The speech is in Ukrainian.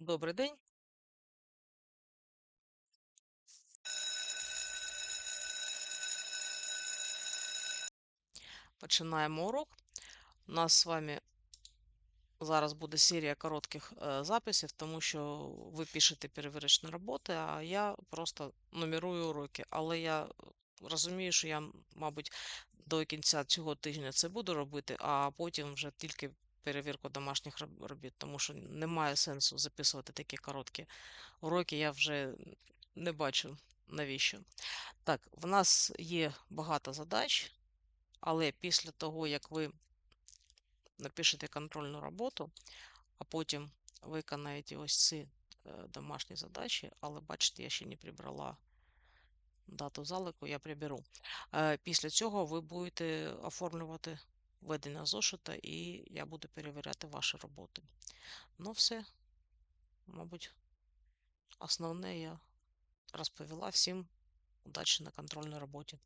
Добрий день. Починаємо урок. У нас з вами зараз буде серія коротких е, записів, тому що ви пишете перевірочні роботи, а я просто нумерую уроки. Але я розумію, що я, мабуть, до кінця цього тижня це буду робити, а потім вже тільки перевірку домашніх робіт, тому що немає сенсу записувати такі короткі уроки, я вже не бачу навіщо. Так, в нас є багато задач, але після того, як ви напишете контрольну роботу, а потім виконаєте ось ці е, домашні задачі, але бачите, я ще не прибрала дату залику, я приберу. Е, Після цього ви будете оформлювати ведення зошита, і я буду перевіряти ваші роботи. Ну, все, мабуть, основне я розповіла всім удачі на контрольній роботі.